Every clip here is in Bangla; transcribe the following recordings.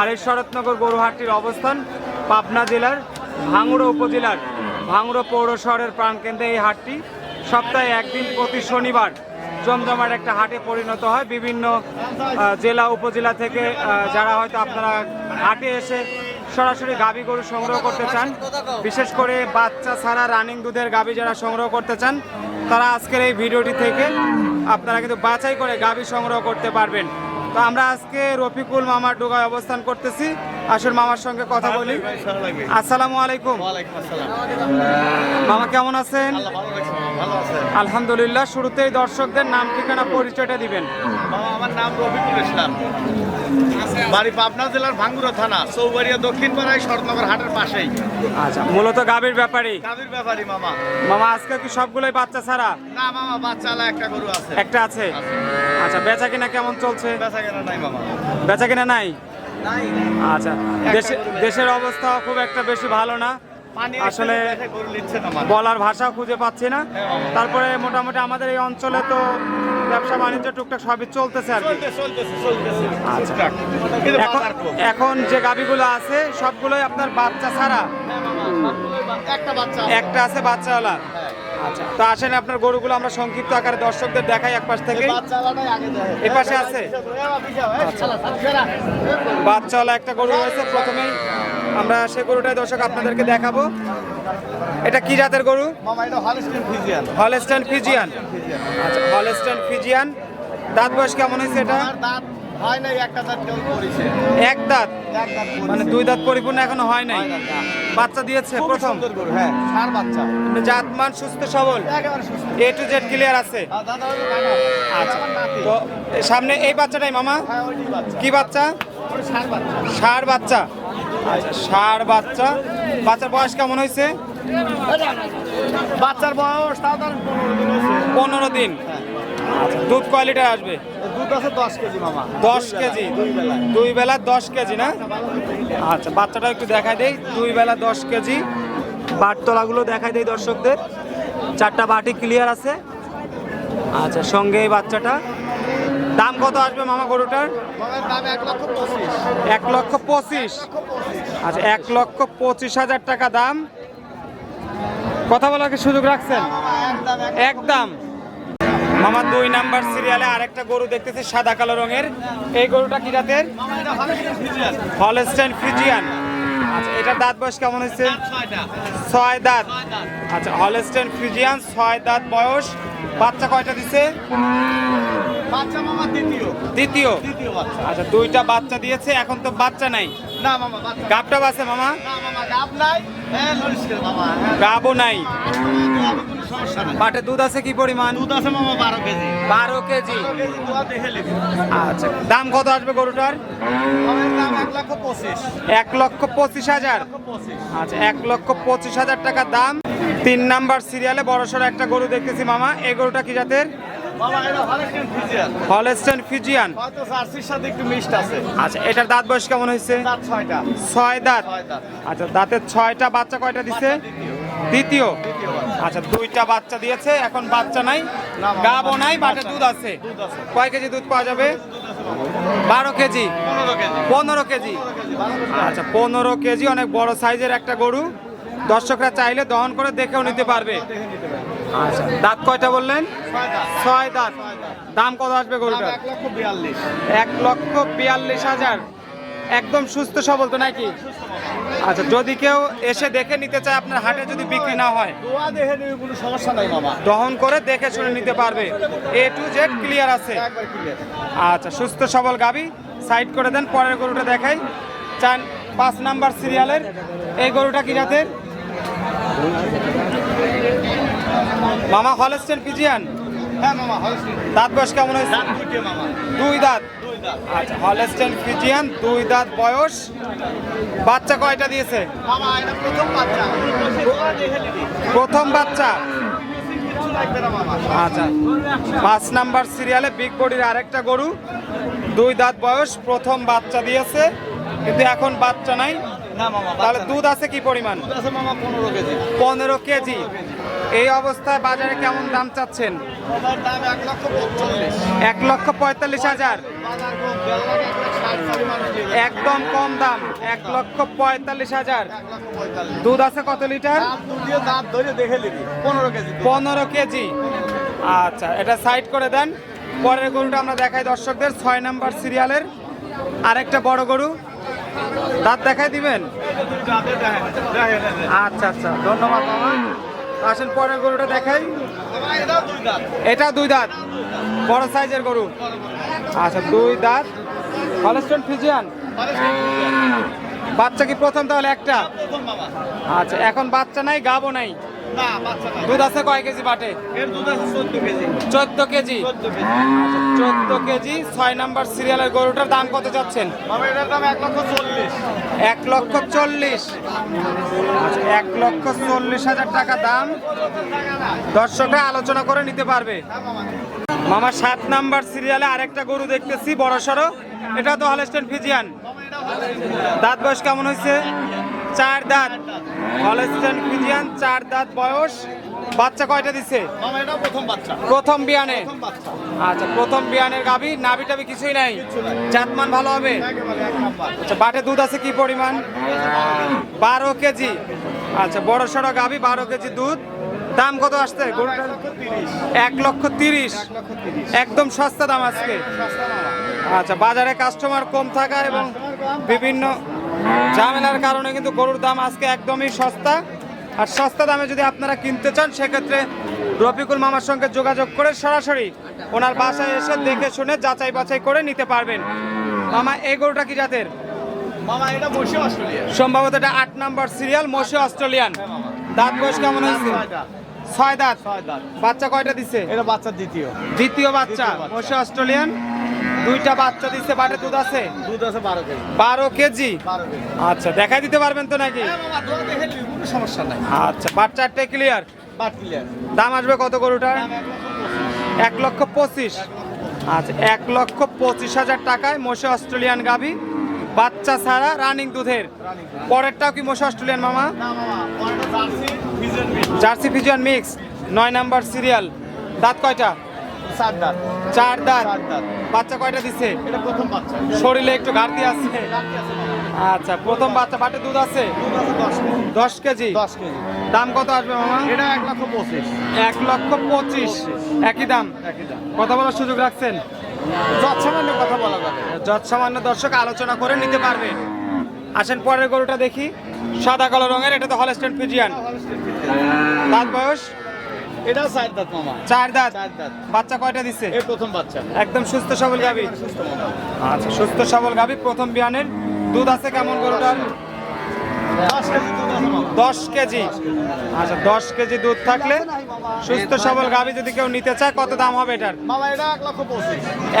আর এই শরৎনগর গরু হাটটির অবস্থান পাবনা জেলার ভাঙড়া উপজেলার ভাঙড়া পৌর শহরের প্রাণকেন্দ্রে এই হাটটি। সপ্তাহে একদিন প্রতি শনিবার জমজমাট একটা হাটে পরিণত হয়। বিভিন্ন জেলা, উপজেলা থেকে যারা হয়তো আপনারা হাটে এসে সরাসরি গাভী গরু সংগ্রহ করতে চান, বিশেষ করে বাচ্চা ছাড়া রানিং দুধের গাভী যারা সংগ্রহ করতে চান, তারা আজকের এই ভিডিওটি থেকে আপনারা কিন্তু বাছাই করে গাভী সংগ্রহ করতে পারবেন। তো আমরা আজকে রফিকুল মামার ডোগায় অবস্থান করতেছি। আসল মামার সঙ্গে কথা বলি। আসসালামু আলাইকুম। মামা কেমন আছেন? আলহামদুলিল্লাহ শুরুতেই দর্শকদের নাম ঠিকানা পরিচয়টা দিবেন। আমার নাম রফিকুল ইসলাম। বাড়ি পাবনা জেলার ভাঙ্গুরা থানা চৌবাড়িয়া দক্ষিণ পাড়ায় শরৎনগর হাটের পাশেই। আচ্ছা মূলত গাভীর ব্যাপারেই গাভীর ব্যাপারী মামা। মামা আজকে কি সবগুলোই বাচ্চা ছাড়া? না মামা বাচ্চালা একটা গরু আছে। একটা আছে। আচ্ছা বেচা কিনা কেমন চলছে? বেচা কেনা নাই মামা। বেচা কিনা নাই? নাই। আচ্ছা দেশের অবস্থা খুব একটা বেশি ভালো না। আসলে বলার ভাষা খুঁজে পাচ্ছি না। তারপরে মোটামুটি আমাদের এই অঞ্চলে তো ব্যবসা বাণিজ্য টুকটাক সবই চলতেছে আর কি। কিন্তু এখন যে গাবিগুলো আছে সবগুলোই আপনার বাচ্চা ছাড়া? হ্যাঁ, একটা বাচ্চা আছে। একটা আছে বাচ্চাওয়ালা। হ্যাঁ। আচ্ছা। তো আসেন আপনার গরুগুলো আমরা সংক্ষিপ্ত আকারে দর্শকদের দেখাই এক পাশ থেকে এই বাচ্চালাটাই আগে দেখে। এ পাশে আছে? বাচ্চাওয়ালা একটা গরু রয়েছে প্রথমেই আমরা সেই গরুটাই দর্শক আপনাদেরকে দেখাবো। এটা কি জাতের গরু? হলস্টিন ফিজিয়ান আচ্ছা হলস্টাইন ফিজিয়ান দাঁত বয়স কেমন হয়েছে এটা? দাঁত হয় নাই একটা দাঁত করেছে। এক দাঁত? মানে দুই দাঁত পরিপূর্ণ এখনও হয় নাই? হয়। বাচ্চা দিয়েছে প্রথম? হ্যাঁ বাচ্চা। জাতমান সুস্থ সবল? এ টু জেড ক্লিয়ার আছে। আচ্ছা। তো সামনে এই বাচ্চাটাই মামা? হ্যাঁ। কি বাচ্চা? ষাঁড় বাচ্চা। আচ্ছা ষাঁড় বাচ্চা। বাচ্চার বয়স কেমন হয়েছে? বাচ্চার বয়স পনেরো দিন। পনেরো দিন। আচ্ছা দুধ কোয়ালিটি আসবে? দুধ আছে দশ কেজি মামা। দশ দুই বেলা, কেজি দুই বেলা দশ কেজি না? আচ্ছা বাচ্চাটা একটু দেখাই দেই। দুই বেলা দশ কেজি। বাটতলাগুলো দেখাই দেই দর্শকদের। চারটা বাটি ক্লিয়ার আছে। আচ্ছা সঙ্গে এই বাচ্চাটা। দাম কত আসবে মামা গরুটার? এক লক্ষ পঁচিশ। আচ্ছা এক লক্ষ পঁচিশ হাজার টাকা দাম। কথা বলার কি সুযোগ রাখছেন? একদম। একদম। মামা, দুই নাম্বার সিরিয়ালে আরেকটা গরু দেখতেছি সাদা কালো রঙের। এই গরুটা কি জাতের? এটা ফ্রিজিয়ান। আচ্ছা এটা দাঁত বয়স কেমন হয়েছে? ছয় দাঁত। আচ্ছা হলস্টাইন ফ্রিজিয়ান, ছয় দাঁত বয়স। বাচ্চা কয়টা দিছে? বাচ্চা মামা দ্বিতীয়। দ্বিতীয়? দ্বিতীয় বাচ্চা। আচ্ছা দুইটা বাচ্চা দিয়েছে এখন তো বাচ্চা নাই। না মামা গাবটা বাসে মামা? না মামা গাব নাই। হ্যাঁ হ্যাঁ। গাবও নাই। পাটে দুধ আছে কি পরিমাণ? দুধ আছে মামা বারো কেজি। বারো কেজি। আচ্ছা দাম কত আসবে গরুটার? এক লক্ষ পঁচিশ। হাজার। আচ্ছা এক লক্ষ পঁচিশ হাজার টাকা দাম। তিন নাম্বার সিরিয়ালে বড় সড়ো একটা গরু দেখতেছি মামা। এই গরুটা কি জাতের? হলস্টিন ফিজিয়ান সাথে একটু মিক্সড আছে। আচ্ছা এটার দাঁত বয়স কেমন হয়েছে? ছয় দাঁত। আচ্ছা দাঁতের ছয়টা বাচ্চা কয়টা দিছে? দ্বিতীয়। আচ্ছা দুইটা বাচ্চা দিয়েছে এখন বাচ্চা নাই। নাই বাটে দুধ আছে। কয় কেজি দুধ পাওয়া যাবে? বারো কেজি। পনেরো কেজি। আচ্ছা পনেরো কেজি অনেক বড় সাইজের একটা গরু। দর্শকরা চাইলে দহন করে দেখেও নিতে পারবে। আচ্ছা দাঁত কয়টা বললেন? ছয় দাঁত। দাম কত আসবে গরুটা এক লক্ষ বিয়াল্লিশ। হাজার। একদম সুস্থ সবল তো নাকি? আচ্ছা যদি কেউ এসে দেখে নিতে চায় আপনার হাটে যদি বিক্রি না হয়? কোনো সমস্যা নাই দহন করে দেখে শুনে নিতে পারবে। এ টু জেড ক্লিয়ার আছে। আচ্ছা সুস্থ সবল গাবি সাইড করে দেন পরের গরুটা দেখাই। চান পাঁচ নাম্বার সিরিয়ালের এই গরুটা কি জাতের? মামা হলস্টেন পিজিয়ান হ্যাঁ মামা হলস্টিন। দাঁত বয়স কেমন হয়েছে? দাঁত দুইটে মামা। দুই দাঁত? দুই দাঁত। আচ্ছা হলস্টেন ফিজিয়ান দুই দাঁত বয়স। বাচ্চা কয়টা দিয়েছে? মামা এটা প্রথম বাচ্চা। তোরা দেখে নিবি প্রথম বাচ্চা? কিছু লাগবে না মামা আচ্ছা পাঁচ নাম্বার সিরিয়ালে বিগ বডির আরেকটা গরু। দুই দাঁত বয়স প্রথম বাচ্চা দিয়েছে। কিন্তু এখন বাচ্চা নাই। তাহলে দুধ আছে কি পরিমাণ? পনেরো কেজি। পনেরো কেজি। এই অবস্থায় বাজারে কেমন দাম চাচ্ছেন? এক লক্ষ পঁয়তাল্লিশ। হাজার। একদম কম দাম এক লক্ষ পঁয়তাল্লিশ হাজার। দুধ আছে কত লিটার? পনেরো কেজি। আচ্ছা এটা সাইড করে দেন। পরের গরুটা আমরা দেখাই দর্শকদের ছয় নাম্বার সিরিয়ালের আরেকটা বড় গরু। দাঁত দেখাই দিবেন। আচ্ছা আচ্ছা ধন্যবাদ আসেন, পরের গরুটা দেখাই। এটা দুই দাঁত। বড় সাইজের গরু। আচ্ছা দুই দাঁত। Holstein Friesian. বাচ্চা কি প্রথম তাহলে একটা? আচ্ছা এখন বাচ্চা নাই নাই নাই। দুধ আছে কয় কেজি বাটে? চোদ্দ কেজি। চোদ্দ কেজি? ছয় নাম্বার সিরিয়ালের গরুটার দাম কত যাচ্ছেন? এক লক্ষ চল্লিশ। এক লক্ষ চল্লিশ। হাজার টাকা দাম। দর্শকরা আলোচনা করে নিতে পারবে। মামা সাত নাম্বার সিরিয়ালে আরেকটা গরু দেখতেছি বড় সড়ো। এটা তো হলস্টেন ফিজিয়ান দাঁত বয়স কেমন হয়েছে? চার দাঁত। হলস্টেন ফিজিয়ান চার দাঁত বয়স। বাচ্চা কয়টা দিছে? এটা প্রথম বাচ্চা। প্রথম বিয়ানে। আচ্ছা প্রথম বিয়ানের গাবি নাবি টাবি কিছুই নাই? জাতমান ভালো হবে? আচ্ছা বাটে দুধ আছে কি পরিমাণ? বারো কেজি। আচ্ছা বড় সড়ো গাবি বারো কেজি দুধ। দাম কত আসছে? এক লক্ষ তিরিশ। একদম সস্তা দাম আজকে। আচ্ছা বাজারে কাস্টমার কম থাকা এবং বিভিন্ন ঝামেলার কারণে কিন্তু গরুর দাম আজকে একদমই সস্তা। আর সস্তা দামে যদি আপনারা কিনতে চান সেক্ষেত্রে রফিকুল মামার সঙ্গে যোগাযোগ করে সরাসরি ওনার বাসায় এসে দেখে শুনে যাচাই বাছাই করে নিতে পারবেন। মামা এই গরুটা কি জাতের? মামা এটা অস্ট্রেলিয়া সম্ভবত এটা আট নাম্বার সিরিয়াল মশি অস্ট্রেলিয়ান। দাঁত বয়স কেমন হয়েছে? ছয় দাঁত। বাচ্চা কয়টা দিছে? এটা বাচ্চার দ্বিতীয়। দ্বিতীয় বাচ্চা দ্বিতীয় বাচ্চা। মশি অস্ট্রেলিয়ান। দুইটা বাচ্চা দিচ্ছে বাটে দুধ আছে? দুধ আছে বারো কেজি। বারো কেজি? আচ্ছা দেখাই দিতে পারবেন তো নাকি? হ্যাঁ কোনো সমস্যা নাই। আচ্ছা বাচ্চারটা ক্লিয়ার ক্লিয়ার দাম আসবে কত গরুটার? এক লক্ষ পঁচিশ। আচ্ছা এক লক্ষ পঁচিশ হাজার টাকায় মোশে অস্ট্রেলিয়ান গাভি বাচ্চা ছাড়া রানিং দুধের। পরেরটাও কি মোশে অস্ট্রেলিয়ান মামা? জার্সি ফিজিয়ান মিক্স নয় নাম্বার সিরিয়াল। দাঁত কয়টা? চার দাঁত চার দাঁত বাচ্চা কয়টা দিছে? এটা প্রথম বাচ্চা। শরীরে একটু ঘাটতি আছে? মামা। আচ্ছা প্রথম বাচ্চা বাটে দুধ আছে? দশ কেজি। দশ কেজি? দশ কেজি। দাম কত আসবে মামা? এটা এক লক্ষ পঁচিশ। এক লক্ষ পঁচিশ। একই দাম? একই দাম। কথা বলার সুযোগ রাখছেন? যৎসামান্য কথা বলা যাবে। যৎসামান্য দর্শক আলোচনা করে নিতে পারবে। আসেন পরের গরুটা দেখি। সাদা কালো রঙের এটা তো হলস্টেন ফিজিয়ান দাঁত বয়স? এটাও চার দাঁত মামা। চার দাঁত? চার দাঁত। বাচ্চা কয়টা দিছে? এই প্রথম বাচ্চা। একদম সুস্থ সবল গাবি সুস্থ মামা। আচ্ছা সুস্থ সবল গাবি প্রথম বিয়ানের। দুধ আছে কেমন গরুটার? দশ কেজি আচ্ছা দশ কেজি দুধ থাকলে সুস্থ সবল গাবি যদি কেউ নিতে চায় কত দাম হবে এটার?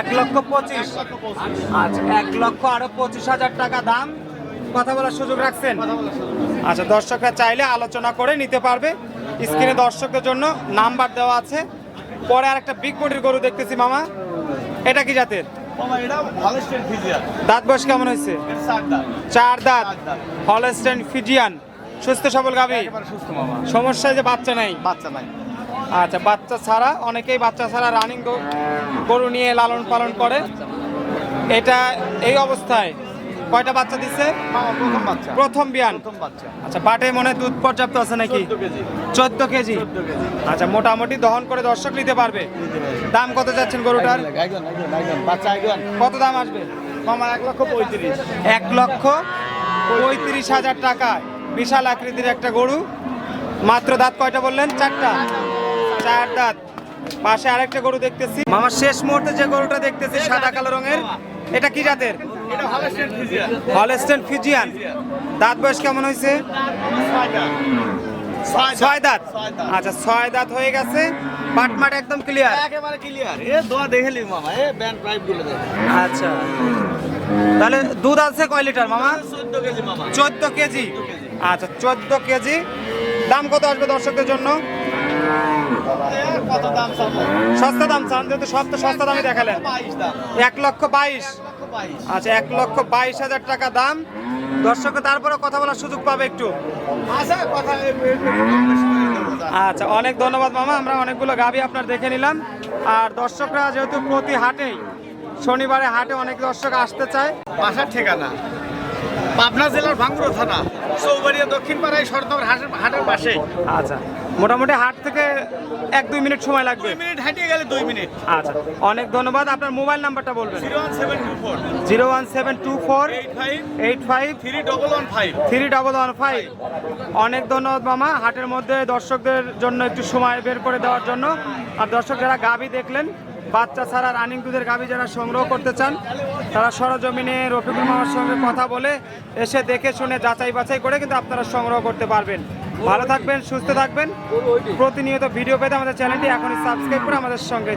এক লক্ষ পঁচিশ। আচ্ছা এক লক্ষ আরও পঁচিশ হাজার টাকা দাম। কথা বলার সুযোগ রাখছেন। আচ্ছা দর্শকরা চাইলে আলোচনা করে নিতে পারবে। স্ক্রিনে দর্শকদের জন্য নাম্বার দেওয়া আছে। পরে আর একটা বিগ বডির গরু দেখতেছি মামা। এটা কি জাতের? দাঁত বয়স কেমন হয়েছে? চার দাঁত। হলস্টেন ফিজিয়ান সুস্থ সবল গাবি সমস্যা যে বাচ্চা নাই? বাচ্চা নাই। আচ্ছা বাচ্চা ছাড়া অনেকেই বাচ্চা ছাড়া রানিং গরু নিয়ে লালন পালন করে। এটা এই অবস্থায় কয়টা বাচ্চা মামা প্রথম বাচ্চা। প্রথম বিয়ান। প্রথম বাচ্চা। আচ্ছা পাটে মনে দুধ পর্যাপ্ত আছে নাকি? চোদ্দ কেজি। আচ্ছা মোটামুটি দহন করে দর্শক নিতে পারবে। দাম কত যাচ্ছেন গরুটার? বাচ্চা কত দাম আসবে? মামা এক লক্ষ পঁয়ত্রিশ। এক লক্ষ পঁয়ত্রিশ হাজার টাকা বিশাল আকৃতির একটা গরু। মাত্র দাঁত কয়টা বললেন? চারটা। চার দাঁত। পাশে আরেকটা গরু দেখতেছি। মামার শেষ মুহূর্তে যে গরুটা দেখতেছি সাদা কালো রঙের। এটা কি জাতের? Holstein Friesian. দাঁত বয়স কেমন হয়েছে? ছয় দাঁত। আচ্ছা ছয় দাঁত হয়ে গেছে। বাটমাট একদম ক্লিয়ার একেবারে ক্লিয়ার এ দোয়া দেখে লি মামা এ ব্যান্ড পাইপগুলো আচ্ছা। তাহলে দুধ আছে কয় লিটার মামা? চোদ্দ কেজি মামা। চোদ্দ কেজি। আচ্ছা চোদ্দ কেজি। দাম কত আসবে দর্শকদের জন্য? কত দাম চাবো সস্তা দাম চান যেহেতু সব তো সস্তা দামে দেখালেন। এক লক্ষ বাইশ। আচ্ছা এক লক্ষ বাইশ হাজার টাকা দাম। দর্শক তারপরে কথা বলার সুযোগ পাবে একটু। আচ্ছা। আচ্ছা অনেক ধন্যবাদ মামা আমরা অনেকগুলো গাভি আপনার দেখে নিলাম। আর দর্শকরা যেহেতু প্রতি হাটেই শনিবারে হাটে অনেক দর্শক আসতে চায়। বাসার ঠিকানা পাবনা জেলার ভাঙ্গুরো থানা চৌবাড়িয়া দক্ষিণ পাড়ায় হাটের হাটের পাশে। আচ্ছা। মোটামুটি হাট থেকে এক দুই মিনিট সময় লাগবে। দুই মিনিট হাঁটিয়ে গেলে দুই মিনিট। আচ্ছা অনেক ধন্যবাদ। আপনার মোবাইল নাম্বারটা বলবেন। Zero one seven two four. Zero one seven two four. Eight five. Eight five. Three double one five. Three double one five. অনেক ধন্যবাদ মামা। হাটের মধ্যে দর্শকদের জন্য একটু সময় বের করে দেওয়ার জন্য। আর দর্শক যারা গাভি দেখলেন বাচ্চা ছাড়া রানিং দুধের গাভি যারা সংগ্রহ করতে চান তারা সরজমিনে রফিকুল মামার সঙ্গে কথা বলে এসে দেখে শুনে যাচাই বাছাই করে কিন্তু আপনারা সংগ্রহ করতে পারবেন। ভালো থাকবেন সুস্থ থাকবেন। প্রতিনিয়ত ভিডিও পেতে আমাদের চ্যানেলটি এখনই সাবস্ক্রাইব করে আমাদের সঙ্গে